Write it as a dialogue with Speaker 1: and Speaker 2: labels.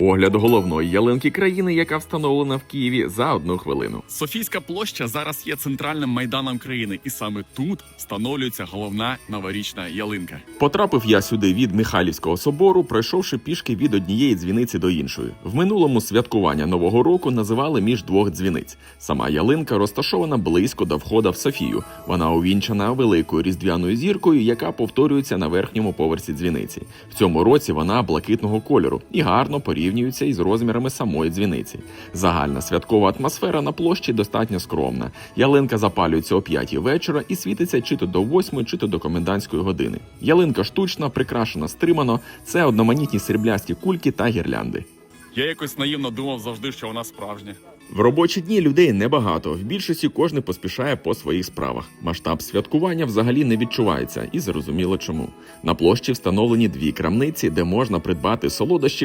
Speaker 1: Огляд головної ялинки країни, яка встановлена в Києві за одну хвилину.
Speaker 2: Софійська площа зараз є центральним майданом країни, і саме тут встановлюється головна новорічна ялинка.
Speaker 1: Потрапив я сюди від Михайлівського собору, пройшовши пішки від однієї дзвіниці до іншої. В минулому святкування нового року називали між двох дзвіниць. Сама ялинка розташована близько до входа в Софію. Вона увінчана великою різдвяною зіркою, яка повторюється на верхньому поверсі дзвіниці. В цьому році вона блакитного кольору і гарно порівнюється із розмірами самої дзвіниці. Загальна святкова атмосфера на площі достатньо скромна. Ялинка запалюється о 5 вечора і світиться чи то до 8, чи то до комендантської години. Ялинка штучна, прикрашена стримано. Це одноманітні сріблясті кульки та гірлянди.
Speaker 2: Я якось наївно думав завжди, що вона справжня.
Speaker 1: В робочі дні людей небагато. В більшості кожен поспішає по своїх справах. Масштаб святкування взагалі не відчувається, і зрозуміло чому. На площі встановлені дві крамниці, де можна придбати солодощі